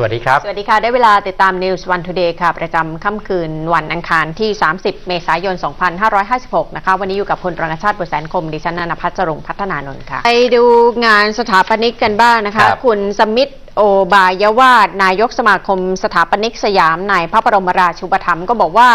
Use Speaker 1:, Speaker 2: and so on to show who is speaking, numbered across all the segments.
Speaker 1: สวัสดีครับ
Speaker 2: สวัสดีค่ะ ได้เวลาติดตาม News One Today ค่ะ ประจำค่ำคืนวันอังคารที่ 30 เมษายน 2556 นะคะ วันนี้อยู่กับพลรณชาติบุษแสนคม ดิฉันนันพัฒน์จรงค์พัฒนานนท์ค่ะ ไปดูงานสถาปนิกกันบ้างนะคะ
Speaker 1: ครับ
Speaker 2: คุณสมิทธ โอบายาวาดนายกสมาคมสถาปนิกสยามในพระบรมราชูปถัมภ์ก็บอกว่า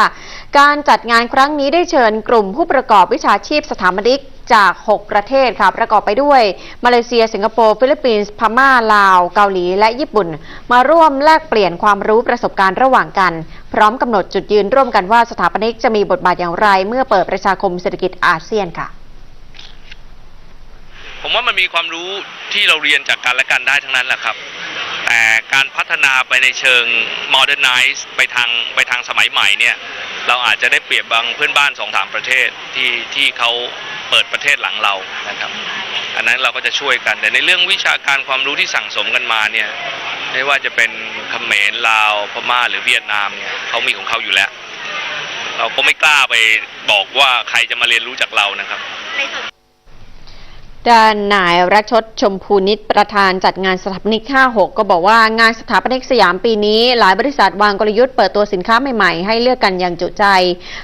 Speaker 2: การจัดงานครั้งนี้ได้เชิญกลุ่มผู้ประกอบวิชาชีพสถาปนิกจาก 6 ประเทศค่ะ ประกอบไปด้วย มาเลเซีย สิงคโปร์ ฟิลิปปินส์ พม่า ลาว เกาหลี และญี่ปุ่น มาร่วมแลกเปลี่ยนความรู้ประสบการณ์ระหว่างกัน พร้อมกำหนดจุดยืนร่วมกันว่าสถาปนิกจะมีบทบาทอย่างไร เมื่อเปิดประชาคมเศรษฐกิจอาเซียนค่ะ
Speaker 3: ผมว่ามันมีความรู้ที่เราเรียนจากกันและกันได้ทั้งนั้นแหละครับ การพัฒนาไปในเชิง modernize ไปทางไปทางสมัยใหม่เนี่ยเราอาจจะได้เปรียบบางเพื่อนบ้านสองสามประเทศที่ที่เขาเปิดประเทศหลังเรานะครับ อันนั้นเราก็จะช่วยกัน แต่ในเรื่องวิชาการความรู้ที่สั่งสมกันมาเนี่ยไม่ว่าจะเป็นเขมรลาวพม่าหรือเวียดนามเนี่ยเขามีของเขาอยู่แล้ว เราก็ไม่กล้าไปบอกว่าใครจะมาเรียนรู้จากเรานะครับ
Speaker 2: ด้านนายรัชชดชมพูนิตประธานจัดงานสถาปนิก56 ก็บอกว่างานสถาปนิกสยามปีนี้ หลายบริษัทวางกลยุทธ์เปิดตัวสินค้าใหม่ๆ ให้เลือกกันอย่างจุใจ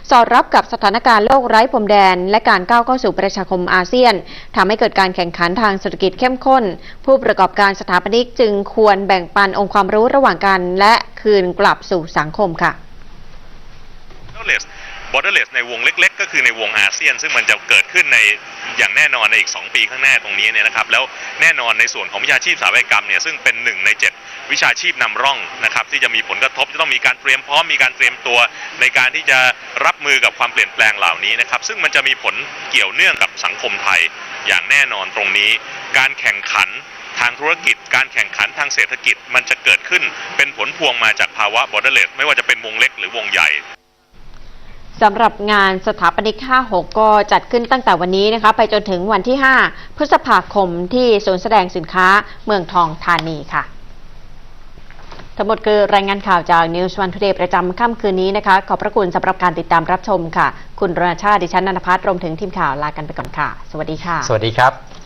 Speaker 2: สอดรับกับสถานการณ์โลกไร้พรมแดน และการก้าวเข้าสู่ประชาคมอาเซียนทำให้เกิดการแข่งขันทางเศรษฐกิจเข้มข้น ผู้ประกอบการสถาปนิกจึงควรแบ่งปันองค์ความรู้ระหว่างกัน และคืนกลับสู่สังคมค่ะ
Speaker 4: borderless ในวงเล็ก ๆ ก็คือในวงอาเซียน ซึ่งมันจะเกิดขึ้นในอย่างแน่นอนในอีก 2 ปีข้างหน้าตรงนี้เนี่ยนะครับแล้วแน่นอนในส่วนของวิชาชีพสถาปัตยกรรมเนี่ยซึ่งเป็นหนึ่งใน 7 วิชาชีพนำร่องนะครับที่จะมีผลกระทบจะต้องมีการเตรียมพร้อมมีการเตรียมตัว ในการที่จะรับมือกับความเปลี่ยนแปลงเหล่านี้นะครับซึ่งมันจะมีผลเกี่ยวเนื่องกับสังคมไทยอย่างแน่นอนตรงนี้ การแข่งขันทางธุรกิจการแข่งขันทางเศรษฐกิจมันจะเกิดขึ้นเป็นผลพวงมาจากภาวะ borderless ไม่ว่าจะเป็นวงเล็กหรือวงใหญ่
Speaker 2: สำหรับงานสถาปนิก 56 ก็จัดขึ้นตั้งแต่วันนี้นะคะไปจนถึงวันที่ 5 พฤษภาคมที่ศูนย์แสดงสินค้าเมืองทองธานีค่ะ ทั้งหมดคือรายงานข่าวจาก News One Today ประจำค่ำคืนนี้นะคะ ขอบพระคุณสำหรับการติดตามรับชมค่ะ คุณรณชาติดิฉันนันทพัฒน์รวมถึงทีมข่าวลากันไปก่อนค่ะ สวัสดีค่ะ
Speaker 1: สวัสดีครับ